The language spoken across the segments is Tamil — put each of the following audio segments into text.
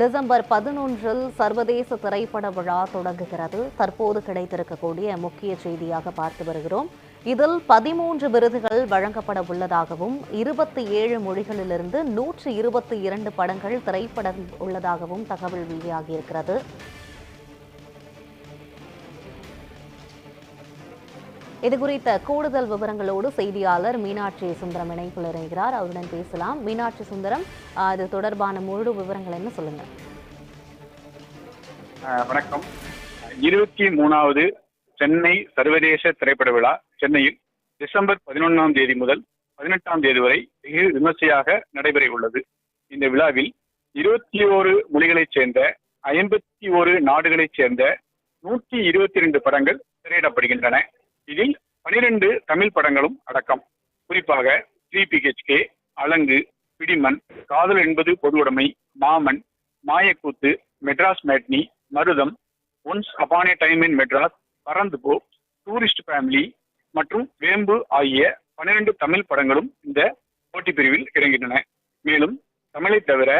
டிசம்பர் பதினொன்றில் சர்வதேச திரைப்பட விழா தொடங்குகிறது. தற்போது கிடைத்திருக்கக்கூடிய முக்கிய செய்தியாக பார்த்து வருகிறோம். இதில் பதிமூன்று விருதுகள் வழங்கப்பட உள்ளதாகவும் இருபத்தி ஏழு மொழிகளிலிருந்து நூற்றி இருபத்தி இரண்டு படங்கள் திரைப்படம் உள்ளதாகவும் தகவல் வெளியாகியிருக்கிறது. இது குறித்த கூடுதல் விவரங்களோடு செய்தியாளர் மீனாட்சி சுந்தரம் இணைப்பில் இணைகிறார். அவருடன் பேசலாம். மீனாட்சி சுந்தரம் இது தொடர்பான முழு விவரங்கள் என்ன சொல்லுங்க வணக்கம். இருபத்தி மூணாவது சென்னை சர்வதேச திரைப்பட விழா சென்னையில் டிசம்பர் பதினொன்றாம் தேதி முதல் பதினெட்டாம் தேதி வரை வெகு விமர்சையாக நடைபெற உள்ளது இந்த விழாவில் இருபத்தி ஓரு மொழிகளைச் சேர்ந்த ஐம்பத்தி ஒரு நாடுகளைச் சேர்ந்த நூற்றி இருபத்தி ரெண்டு படங்கள் திரையிடப்படுகின்றன. இதில் பனிரெண்டு தமிழ் படங்களும் அடக்கம். குறிப்பாக த்ரீ பிஹெச்கே அலங்கு பிடிமன் காதல் என்பது பொதுவுடைமை Maaman Maayakoothu Madras matinee Marutham once upon a time in Madras பறந்து போ டூரிஸ்ட் ஃபேமிலி மற்றும் வேம்பு ஆகிய பன்னிரண்டு தமிழ் படங்களும் இந்த போட்டி பிரிவில் இறங்கின்றன மேலும் தமிழை தவிர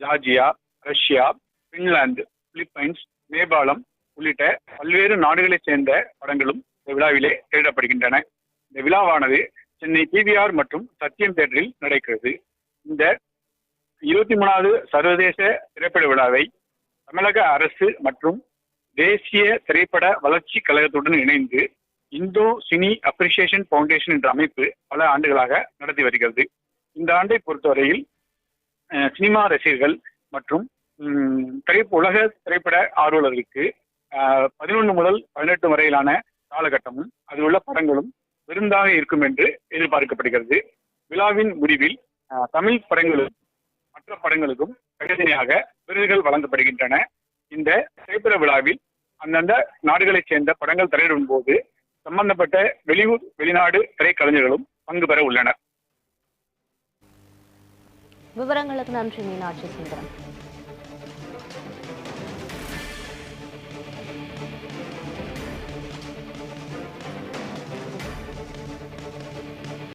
ஜார்ஜியா ரஷ்யா பின்லாந்து பிலிப்பைன்ஸ் நேபாளம் உள்ளிட்ட பல்வேறு நாடுகளைச் சேர்ந்த படங்களும் இந்த விழாவிலே திரையிடப்படுகின்றன இந்த விழாவானது சென்னை பிவிஆர் மற்றும் சத்யம் தேட்டரில் நடக்கிறது. இந்த இருபத்தி மூணாவது சர்வதேச திரைப்பட விழாவை தமிழக அரசு மற்றும் தேசிய திரைப்பட வளர்ச்சி கழகத்துடன் இணைந்து இந்தோ சினி அப்ரிசியேஷன் ஃபவுண்டேஷன் என்ற அமைப்பு பல ஆண்டுகளாக நடத்தி வருகிறது. இந்த ஆண்டை பொறுத்தவரையில் அஹ், சினிமா ரசிகர்கள் மற்றும் திரை உலக திரைப்பட ஆர்வலர்களுக்கு பதினொன்று முதல் பதினெட்டு வரையிலான காலகட்டமும் அதில் உள்ள படங்களும் விருந்தாக இருக்கும் என்று எதிர்பார்க்கப்படுகிறது. விழாவின் முடிவில் தமிழ் படங்களும் மற்ற படங்களுக்கும் தனித்தனியாக விருதுகள் வழங்கப்படுகின்றன. இந்த திரைப்பட விழாவில் அந்தந்த நாடுகளைச் சேர்ந்த படங்கள் திரையிடும் போது சம்பந்தப்பட்ட வெளியூர் வெளிநாடு திரைக்கலைஞர்களும் பங்கு பெற உள்ளனர். விவரங்களுக்கு நன்றி மீனாட்சி சுந்தரம்.